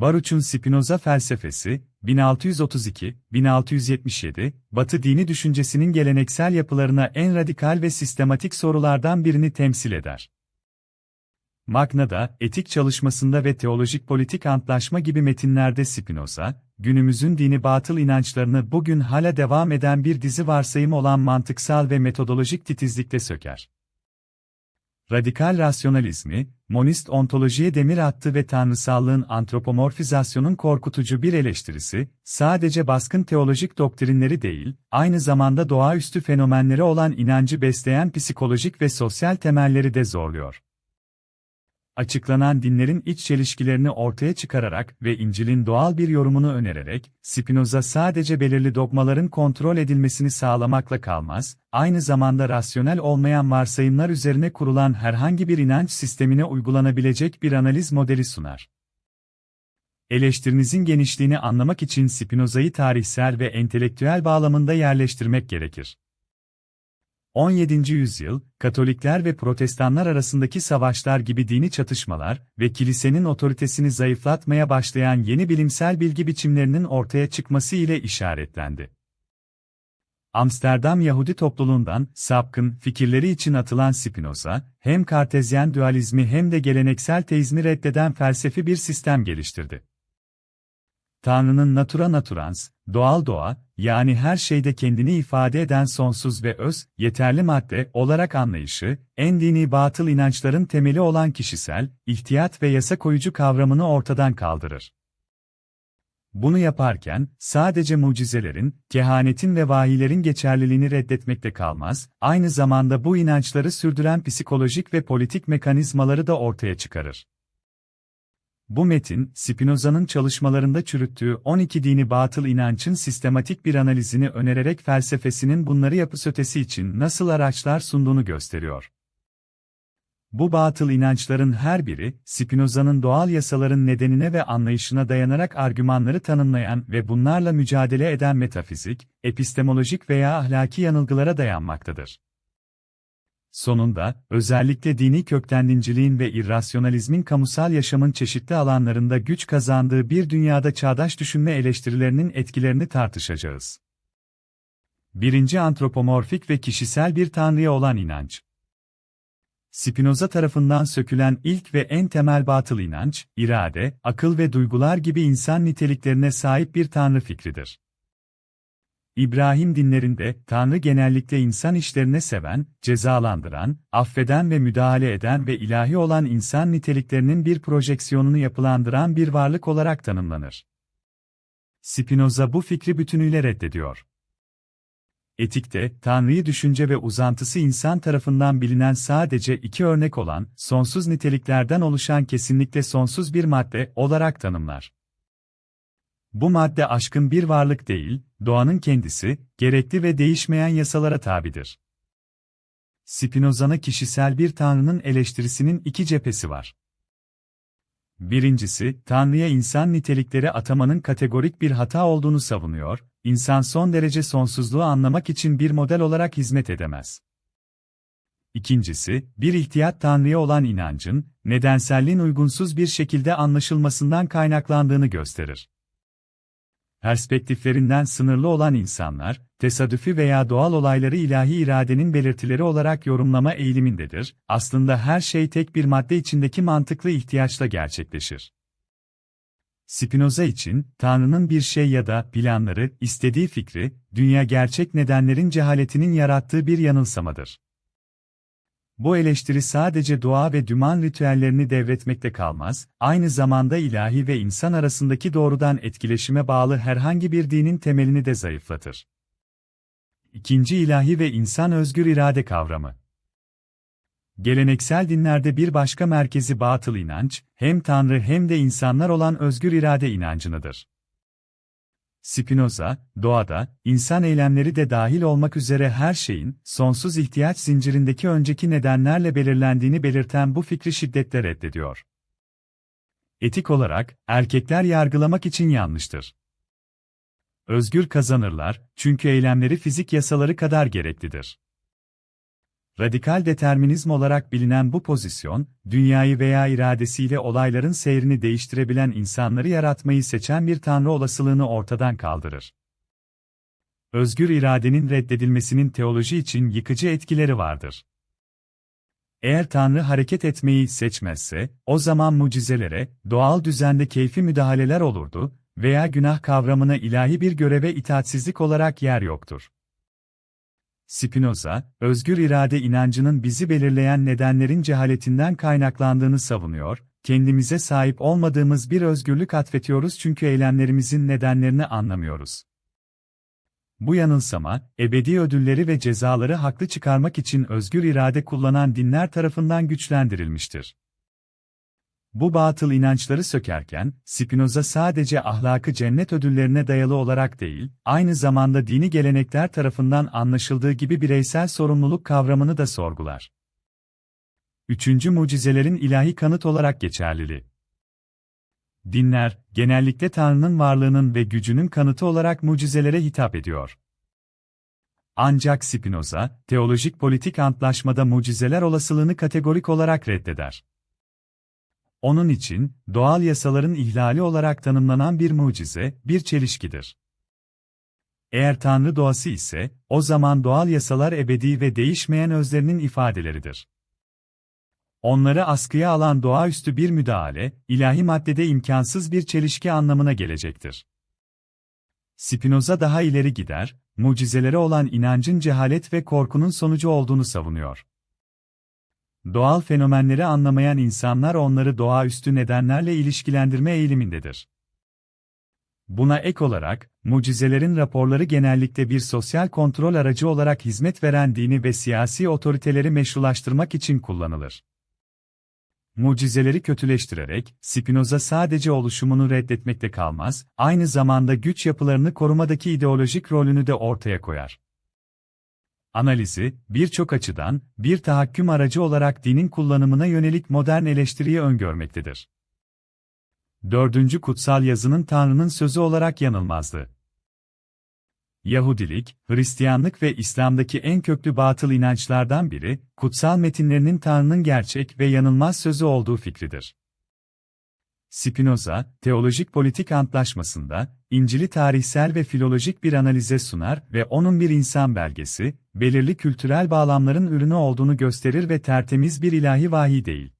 Baruch'un Spinoza felsefesi, 1632-1677, Batı dini düşüncesinin geleneksel yapılarına en radikal ve sistematik sorulardan birini temsil eder. Magna'da, etik çalışmasında ve teolojik politik antlaşma gibi metinlerde Spinoza, günümüzün dini batıl inançlarını bugün hala devam eden bir dizi varsayım olan mantıksal ve metodolojik titizlikle söker. Radikal rasyonalizmi, monist ontolojiye demir attı ve tanrısallığın antropomorfizasyonun korkutucu bir eleştirisi, sadece baskın teolojik doktrinleri değil, aynı zamanda doğaüstü fenomenlere olan inancı besleyen psikolojik ve sosyal temelleri de zorluyor açıklanan dinlerin iç çelişkilerini ortaya çıkararak ve İncil'in doğal bir yorumunu önererek, Spinoza sadece belirli dogmaların kontrol edilmesini sağlamakla kalmaz, aynı zamanda rasyonel olmayan varsayımlar üzerine kurulan herhangi bir inanç sistemine uygulanabilecek bir analiz modeli sunar. Eleştirinizin genişliğini anlamak için Spinoza'yı tarihsel ve entelektüel bağlamında yerleştirmek gerekir. 17. yüzyıl, Katolikler ve Protestanlar arasındaki savaşlar gibi dini çatışmalar ve kilisenin otoritesini zayıflatmaya başlayan yeni bilimsel bilgi biçimlerinin ortaya çıkması ile işaretlendi. Amsterdam Yahudi topluluğundan sapkın fikirleri için atılan Spinoza, hem kartezyen dualizmi hem de geleneksel teizmi reddeden felsefi bir sistem geliştirdi. Tanrı'nın natura naturans, doğal doğa, yani her şeyde kendini ifade eden sonsuz ve öz, yeterli madde olarak anlayışı, en dini batıl inançların temeli olan kişisel, ihtiyat ve yasa koyucu kavramını ortadan kaldırır. Bunu yaparken, sadece mucizelerin, kehanetin ve vahilerin geçerliliğini reddetmekte kalmaz, aynı zamanda bu inançları sürdüren psikolojik ve politik mekanizmaları da ortaya çıkarır. Bu metin, Spinoza'nın çalışmalarında çürüttüğü 12 dini batıl inancın sistematik bir analizini önererek felsefesinin bunları yapıs ötesi için nasıl araçlar sunduğunu gösteriyor. Bu batıl inançların her biri, Spinoza'nın doğal yasaların nedenine ve anlayışına dayanarak argümanları tanımlayan ve bunlarla mücadele eden metafizik, epistemolojik veya ahlaki yanılgılara dayanmaktadır. Sonunda, özellikle dini köktendinciliğin ve irrasyonalizmin kamusal yaşamın çeşitli alanlarında güç kazandığı bir dünyada çağdaş düşünme eleştirilerinin etkilerini tartışacağız. Birinci antropomorfik ve kişisel bir tanrıya olan inanç. Spinoza tarafından sökülen ilk ve en temel batıl inanç, irade, akıl ve duygular gibi insan niteliklerine sahip bir tanrı fikridir. İbrahim dinlerinde, Tanrı genellikle insan işlerine seven, cezalandıran, affeden ve müdahale eden ve ilahi olan insan niteliklerinin bir projeksiyonunu yapılandıran bir varlık olarak tanımlanır. Spinoza bu fikri bütünüyle reddediyor. Etikte, Tanrı'yı düşünce ve uzantısı insan tarafından bilinen sadece iki örnek olan, sonsuz niteliklerden oluşan kesinlikle sonsuz bir madde olarak tanımlar. Bu madde aşkın bir varlık değil, doğanın kendisi, gerekli ve değişmeyen yasalara tabidir. Spinoza'na kişisel bir tanrının eleştirisinin iki cephesi var. Birincisi, Tanrı'ya insan nitelikleri atamanın kategorik bir hata olduğunu savunuyor, insan son derece sonsuzluğu anlamak için bir model olarak hizmet edemez. İkincisi, bir ihtiyat Tanrı'ya olan inancın, nedenselliğin uygunsuz bir şekilde anlaşılmasından kaynaklandığını gösterir perspektiflerinden sınırlı olan insanlar, tesadüfi veya doğal olayları ilahi iradenin belirtileri olarak yorumlama eğilimindedir, aslında her şey tek bir madde içindeki mantıklı ihtiyaçla gerçekleşir. Spinoza için, Tanrı'nın bir şey ya da planları, istediği fikri, dünya gerçek nedenlerin cehaletinin yarattığı bir yanılsamadır. Bu eleştiri sadece dua ve düman ritüellerini devretmekte kalmaz, aynı zamanda ilahi ve insan arasındaki doğrudan etkileşime bağlı herhangi bir dinin temelini de zayıflatır. İkinci ilahi ve insan özgür irade kavramı. Geleneksel dinlerde bir başka merkezi batıl inanç, hem Tanrı hem de insanlar olan özgür irade inancınıdır. Spinoza, doğada, insan eylemleri de dahil olmak üzere her şeyin, sonsuz ihtiyaç zincirindeki önceki nedenlerle belirlendiğini belirten bu fikri şiddetle reddediyor. Etik olarak, erkekler yargılamak için yanlıştır. Özgür kazanırlar, çünkü eylemleri fizik yasaları kadar gereklidir. Radikal determinizm olarak bilinen bu pozisyon, dünyayı veya iradesiyle olayların seyrini değiştirebilen insanları yaratmayı seçen bir tanrı olasılığını ortadan kaldırır. Özgür iradenin reddedilmesinin teoloji için yıkıcı etkileri vardır. Eğer Tanrı hareket etmeyi seçmezse, o zaman mucizelere, doğal düzende keyfi müdahaleler olurdu veya günah kavramına ilahi bir göreve itaatsizlik olarak yer yoktur. Spinoza, özgür irade inancının bizi belirleyen nedenlerin cehaletinden kaynaklandığını savunuyor, kendimize sahip olmadığımız bir özgürlük atfetiyoruz çünkü eylemlerimizin nedenlerini anlamıyoruz. Bu yanılsama, ebedi ödülleri ve cezaları haklı çıkarmak için özgür irade kullanan dinler tarafından güçlendirilmiştir. Bu batıl inançları sökerken, Spinoza sadece ahlakı cennet ödüllerine dayalı olarak değil, aynı zamanda dini gelenekler tarafından anlaşıldığı gibi bireysel sorumluluk kavramını da sorgular. Üçüncü mucizelerin ilahi kanıt olarak geçerliliği. Dinler, genellikle Tanrı'nın varlığının ve gücünün kanıtı olarak mucizelere hitap ediyor. Ancak Spinoza, teolojik politik antlaşmada mucizeler olasılığını kategorik olarak reddeder. Onun için, doğal yasaların ihlali olarak tanımlanan bir mucize, bir çelişkidir. Eğer Tanrı doğası ise, o zaman doğal yasalar ebedi ve değişmeyen özlerinin ifadeleridir. Onları askıya alan doğaüstü bir müdahale, ilahi maddede imkansız bir çelişki anlamına gelecektir. Spinoza daha ileri gider, mucizelere olan inancın cehalet ve korkunun sonucu olduğunu savunuyor. Doğal fenomenleri anlamayan insanlar onları doğaüstü nedenlerle ilişkilendirme eğilimindedir. Buna ek olarak, mucizelerin raporları genellikle bir sosyal kontrol aracı olarak hizmet veren dini ve siyasi otoriteleri meşrulaştırmak için kullanılır. Mucizeleri kötüleştirerek, Spinoza sadece oluşumunu reddetmekte kalmaz, aynı zamanda güç yapılarını korumadaki ideolojik rolünü de ortaya koyar analizi, birçok açıdan, bir tahakküm aracı olarak dinin kullanımına yönelik modern eleştiriyi öngörmektedir. Dördüncü kutsal yazının Tanrı'nın sözü olarak yanılmazdı. Yahudilik, Hristiyanlık ve İslam'daki en köklü batıl inançlardan biri, kutsal metinlerinin Tanrı'nın gerçek ve yanılmaz sözü olduğu fikridir. Spinoza, teolojik politik antlaşmasında, İncil'i tarihsel ve filolojik bir analize sunar ve onun bir insan belgesi, belirli kültürel bağlamların ürünü olduğunu gösterir ve tertemiz bir ilahi vahiy değil.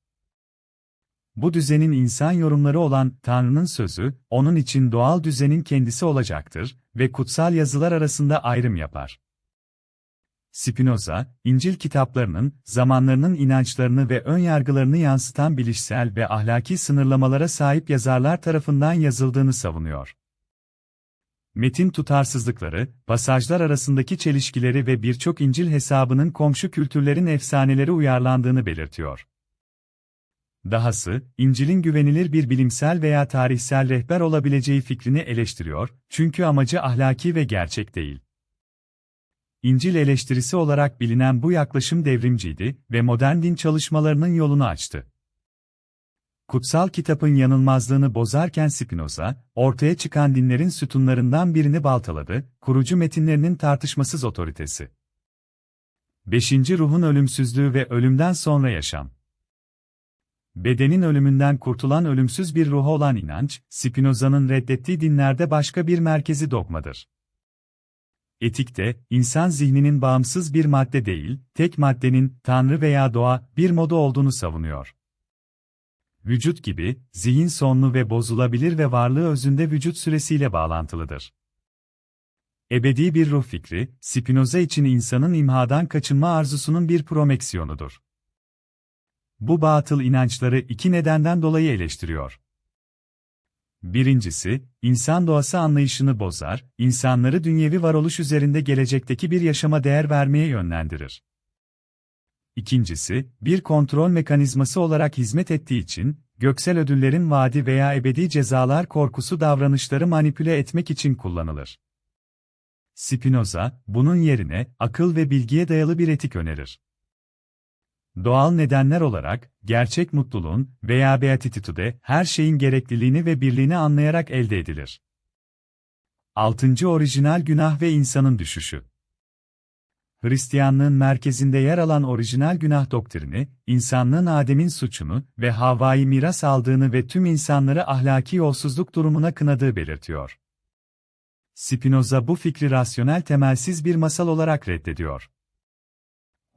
Bu düzenin insan yorumları olan Tanrı'nın sözü, onun için doğal düzenin kendisi olacaktır ve kutsal yazılar arasında ayrım yapar. Spinoza, İncil kitaplarının, zamanlarının inançlarını ve ön yargılarını yansıtan bilişsel ve ahlaki sınırlamalara sahip yazarlar tarafından yazıldığını savunuyor. Metin tutarsızlıkları, pasajlar arasındaki çelişkileri ve birçok İncil hesabının komşu kültürlerin efsaneleri uyarlandığını belirtiyor. Dahası, İncil'in güvenilir bir bilimsel veya tarihsel rehber olabileceği fikrini eleştiriyor, çünkü amacı ahlaki ve gerçek değil. İncil eleştirisi olarak bilinen bu yaklaşım devrimciydi ve modern din çalışmalarının yolunu açtı. Kutsal kitabın yanılmazlığını bozarken Spinoza, ortaya çıkan dinlerin sütunlarından birini baltaladı, kurucu metinlerinin tartışmasız otoritesi. 5. Ruhun ölümsüzlüğü ve ölümden sonra yaşam. Bedenin ölümünden kurtulan ölümsüz bir ruha olan inanç, Spinoza'nın reddettiği dinlerde başka bir merkezi dogmadır. Etikte, insan zihninin bağımsız bir madde değil, tek maddenin, Tanrı veya doğa, bir modu olduğunu savunuyor. Vücut gibi, zihin sonlu ve bozulabilir ve varlığı özünde vücut süresiyle bağlantılıdır. Ebedi bir ruh fikri, Spinoza için insanın imhadan kaçınma arzusunun bir promeksiyonudur. Bu batıl inançları iki nedenden dolayı eleştiriyor. Birincisi, insan doğası anlayışını bozar, insanları dünyevi varoluş üzerinde gelecekteki bir yaşama değer vermeye yönlendirir. İkincisi, bir kontrol mekanizması olarak hizmet ettiği için, göksel ödüllerin vaadi veya ebedi cezalar korkusu davranışları manipüle etmek için kullanılır. Spinoza, bunun yerine, akıl ve bilgiye dayalı bir etik önerir. Doğal nedenler olarak, gerçek mutluluğun veya beatitude, her şeyin gerekliliğini ve birliğini anlayarak elde edilir. 6. Orijinal günah ve insanın düşüşü Hristiyanlığın merkezinde yer alan orijinal günah doktrini, insanlığın Adem'in suçunu ve Havva'yı miras aldığını ve tüm insanları ahlaki yolsuzluk durumuna kınadığı belirtiyor. Spinoza bu fikri rasyonel temelsiz bir masal olarak reddediyor.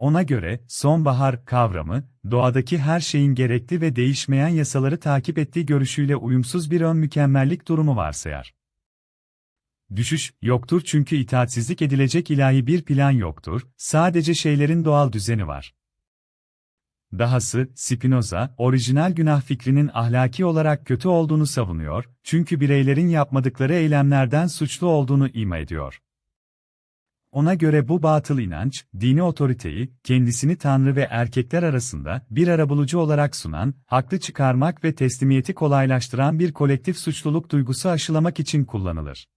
Ona göre, sonbahar kavramı, doğadaki her şeyin gerekli ve değişmeyen yasaları takip ettiği görüşüyle uyumsuz bir ön mükemmellik durumu varsayar. Düşüş, yoktur çünkü itaatsizlik edilecek ilahi bir plan yoktur, sadece şeylerin doğal düzeni var. Dahası, Spinoza, orijinal günah fikrinin ahlaki olarak kötü olduğunu savunuyor, çünkü bireylerin yapmadıkları eylemlerden suçlu olduğunu ima ediyor. Ona göre bu batıl inanç, dini otoriteyi, kendisini Tanrı ve erkekler arasında bir arabulucu olarak sunan, haklı çıkarmak ve teslimiyeti kolaylaştıran bir kolektif suçluluk duygusu aşılamak için kullanılır.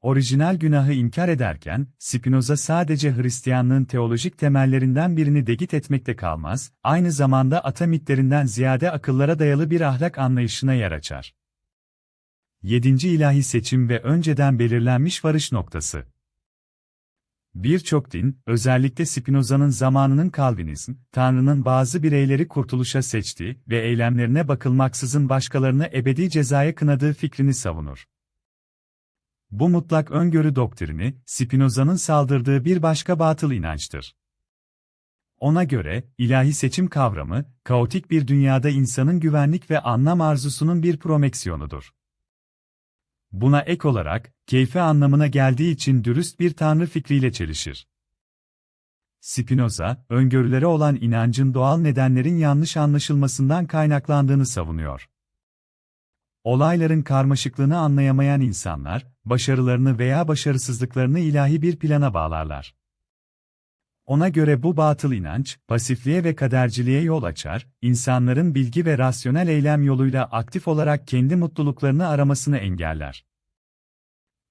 Orijinal günahı inkar ederken, Spinoza sadece Hristiyanlığın teolojik temellerinden birini degit etmekte kalmaz, aynı zamanda ata mitlerinden ziyade akıllara dayalı bir ahlak anlayışına yer açar. 7. ilahi seçim ve önceden belirlenmiş varış noktası. Birçok din, özellikle Spinoza'nın zamanının Calvinizm, Tanrı'nın bazı bireyleri kurtuluşa seçtiği ve eylemlerine bakılmaksızın başkalarını ebedi cezaya kınadığı fikrini savunur. Bu mutlak öngörü doktrini, Spinoza'nın saldırdığı bir başka batıl inançtır. Ona göre, ilahi seçim kavramı, kaotik bir dünyada insanın güvenlik ve anlam arzusunun bir promeksiyonudur. Buna ek olarak, keyfe anlamına geldiği için dürüst bir tanrı fikriyle çelişir. Spinoza, öngörülere olan inancın doğal nedenlerin yanlış anlaşılmasından kaynaklandığını savunuyor. Olayların karmaşıklığını anlayamayan insanlar, başarılarını veya başarısızlıklarını ilahi bir plana bağlarlar. Ona göre bu batıl inanç, pasifliğe ve kaderciliğe yol açar, insanların bilgi ve rasyonel eylem yoluyla aktif olarak kendi mutluluklarını aramasını engeller.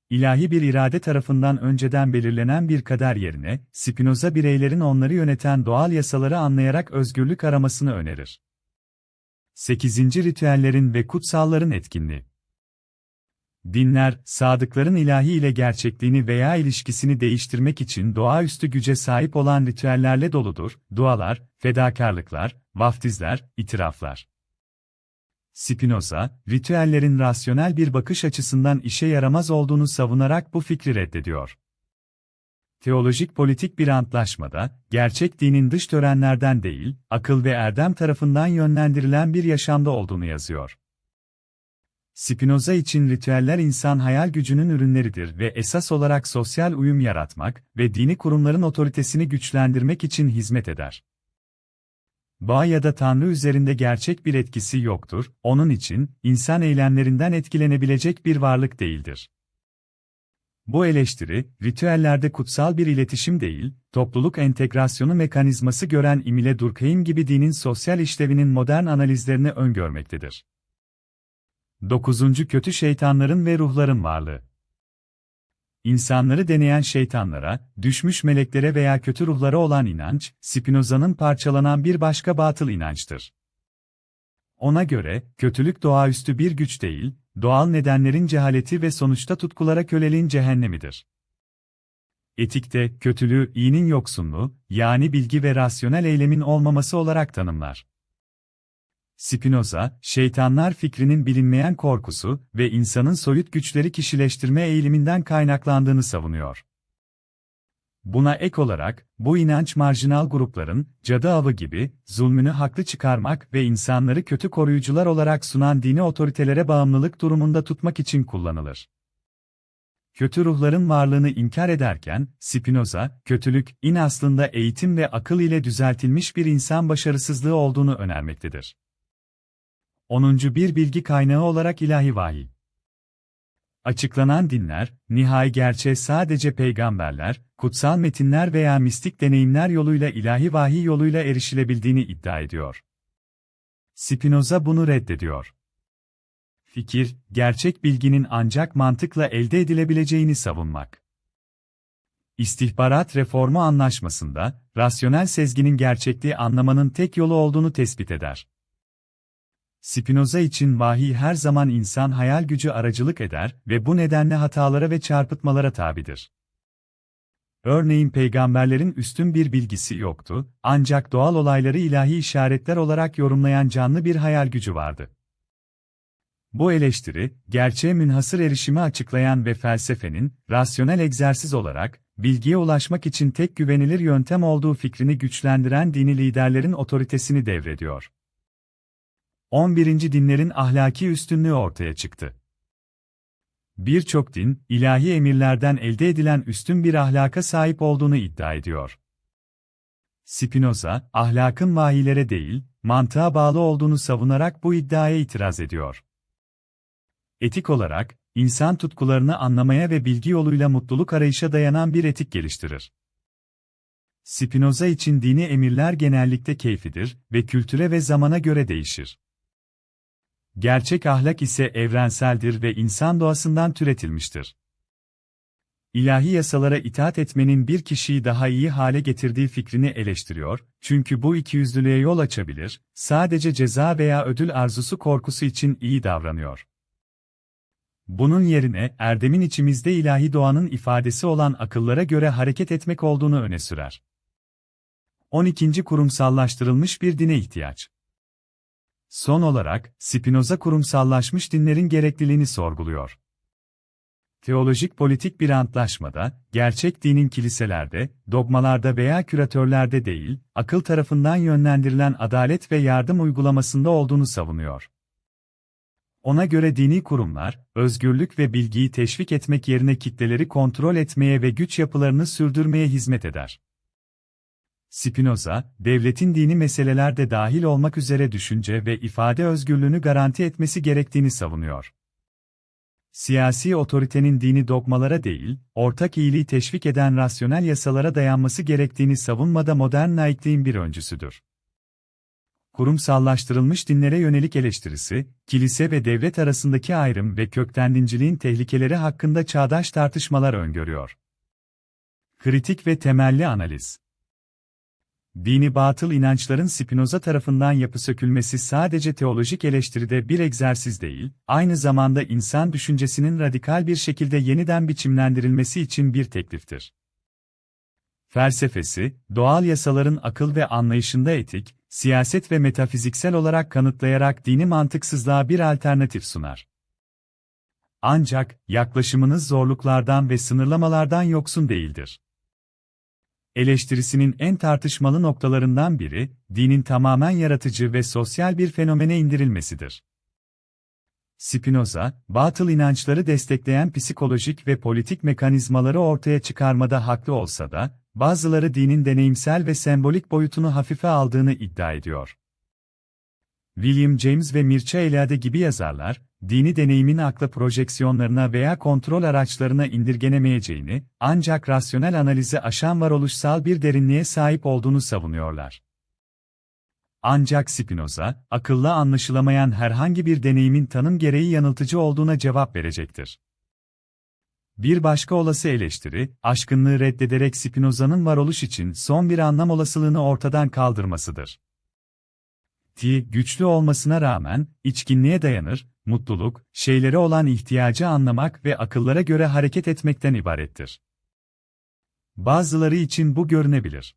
İlahi bir irade tarafından önceden belirlenen bir kader yerine, Spinoza bireylerin onları yöneten doğal yasaları anlayarak özgürlük aramasını önerir. 8. Ritüellerin ve kutsalların etkinliği Dinler, sadıkların ilahi ile gerçekliğini veya ilişkisini değiştirmek için doğaüstü güce sahip olan ritüellerle doludur, dualar, fedakarlıklar, vaftizler, itiraflar. Spinoza, ritüellerin rasyonel bir bakış açısından işe yaramaz olduğunu savunarak bu fikri reddediyor. Teolojik politik bir antlaşmada, gerçek dinin dış törenlerden değil, akıl ve erdem tarafından yönlendirilen bir yaşamda olduğunu yazıyor. Spinoza için ritüeller insan hayal gücünün ürünleridir ve esas olarak sosyal uyum yaratmak ve dini kurumların otoritesini güçlendirmek için hizmet eder. Bağ ya da Tanrı üzerinde gerçek bir etkisi yoktur, onun için, insan eylemlerinden etkilenebilecek bir varlık değildir. Bu eleştiri, ritüellerde kutsal bir iletişim değil, topluluk entegrasyonu mekanizması gören Emile Durkheim gibi dinin sosyal işlevinin modern analizlerini öngörmektedir. 9. Kötü şeytanların ve ruhların varlığı. İnsanları deneyen şeytanlara, düşmüş meleklere veya kötü ruhlara olan inanç, Spinoza'nın parçalanan bir başka batıl inançtır. Ona göre, kötülük doğaüstü bir güç değil, doğal nedenlerin cehaleti ve sonuçta tutkulara köleliğin cehennemidir. Etikte, kötülüğü, iyinin yoksunluğu, yani bilgi ve rasyonel eylemin olmaması olarak tanımlar. Spinoza, şeytanlar fikrinin bilinmeyen korkusu ve insanın soyut güçleri kişileştirme eğiliminden kaynaklandığını savunuyor. Buna ek olarak, bu inanç marjinal grupların, cadı avı gibi, zulmünü haklı çıkarmak ve insanları kötü koruyucular olarak sunan dini otoritelere bağımlılık durumunda tutmak için kullanılır. Kötü ruhların varlığını inkar ederken, Spinoza, kötülük, in aslında eğitim ve akıl ile düzeltilmiş bir insan başarısızlığı olduğunu önermektedir. 10. bir bilgi kaynağı olarak ilahi vahiy. Açıklanan dinler, nihai gerçeğe sadece peygamberler, kutsal metinler veya mistik deneyimler yoluyla ilahi vahiy yoluyla erişilebildiğini iddia ediyor. Spinoza bunu reddediyor. Fikir, gerçek bilginin ancak mantıkla elde edilebileceğini savunmak. İstihbarat Reformu Anlaşması'nda, rasyonel sezginin gerçekliği anlamanın tek yolu olduğunu tespit eder. Spinoza için vahiy her zaman insan hayal gücü aracılık eder ve bu nedenle hatalara ve çarpıtmalara tabidir. Örneğin peygamberlerin üstün bir bilgisi yoktu, ancak doğal olayları ilahi işaretler olarak yorumlayan canlı bir hayal gücü vardı. Bu eleştiri, gerçeğe münhasır erişimi açıklayan ve felsefenin, rasyonel egzersiz olarak, bilgiye ulaşmak için tek güvenilir yöntem olduğu fikrini güçlendiren dini liderlerin otoritesini devrediyor. 11. dinlerin ahlaki üstünlüğü ortaya çıktı. Birçok din, ilahi emirlerden elde edilen üstün bir ahlaka sahip olduğunu iddia ediyor. Spinoza, ahlakın vahilere değil, mantığa bağlı olduğunu savunarak bu iddiaya itiraz ediyor. Etik olarak, insan tutkularını anlamaya ve bilgi yoluyla mutluluk arayışa dayanan bir etik geliştirir. Spinoza için dini emirler genellikle keyfidir ve kültüre ve zamana göre değişir. Gerçek ahlak ise evrenseldir ve insan doğasından türetilmiştir. İlahi yasalara itaat etmenin bir kişiyi daha iyi hale getirdiği fikrini eleştiriyor, çünkü bu ikiyüzlülüğe yol açabilir, sadece ceza veya ödül arzusu korkusu için iyi davranıyor. Bunun yerine, erdemin içimizde ilahi doğanın ifadesi olan akıllara göre hareket etmek olduğunu öne sürer. 12. Kurumsallaştırılmış bir dine ihtiyaç. Son olarak, Spinoza kurumsallaşmış dinlerin gerekliliğini sorguluyor. Teolojik politik bir antlaşmada, gerçek dinin kiliselerde, dogmalarda veya küratörlerde değil, akıl tarafından yönlendirilen adalet ve yardım uygulamasında olduğunu savunuyor. Ona göre dini kurumlar, özgürlük ve bilgiyi teşvik etmek yerine kitleleri kontrol etmeye ve güç yapılarını sürdürmeye hizmet eder. Spinoza, devletin dini meselelerde dahil olmak üzere düşünce ve ifade özgürlüğünü garanti etmesi gerektiğini savunuyor. Siyasi otoritenin dini dogmalara değil, ortak iyiliği teşvik eden rasyonel yasalara dayanması gerektiğini savunmada modern laikliğin bir öncüsüdür kurumsallaştırılmış dinlere yönelik eleştirisi, kilise ve devlet arasındaki ayrım ve kökten dinciliğin tehlikeleri hakkında çağdaş tartışmalar öngörüyor. Kritik ve temelli analiz Dini batıl inançların Spinoza tarafından yapı sökülmesi sadece teolojik eleştiride bir egzersiz değil, aynı zamanda insan düşüncesinin radikal bir şekilde yeniden biçimlendirilmesi için bir tekliftir. Felsefesi, doğal yasaların akıl ve anlayışında etik, siyaset ve metafiziksel olarak kanıtlayarak dini mantıksızlığa bir alternatif sunar. Ancak, yaklaşımınız zorluklardan ve sınırlamalardan yoksun değildir. Eleştirisinin en tartışmalı noktalarından biri, dinin tamamen yaratıcı ve sosyal bir fenomene indirilmesidir. Spinoza, batıl inançları destekleyen psikolojik ve politik mekanizmaları ortaya çıkarmada haklı olsa da, bazıları dinin deneyimsel ve sembolik boyutunu hafife aldığını iddia ediyor. William James ve Mircea Eliade gibi yazarlar, dini deneyimin akla projeksiyonlarına veya kontrol araçlarına indirgenemeyeceğini, ancak rasyonel analizi aşan varoluşsal bir derinliğe sahip olduğunu savunuyorlar. Ancak Spinoza, akılla anlaşılamayan herhangi bir deneyimin tanım gereği yanıltıcı olduğuna cevap verecektir. Bir başka olası eleştiri, aşkınlığı reddederek Spinoza'nın varoluş için son bir anlam olasılığını ortadan kaldırmasıdır. T, güçlü olmasına rağmen, içkinliğe dayanır, mutluluk, şeylere olan ihtiyacı anlamak ve akıllara göre hareket etmekten ibarettir. Bazıları için bu görünebilir.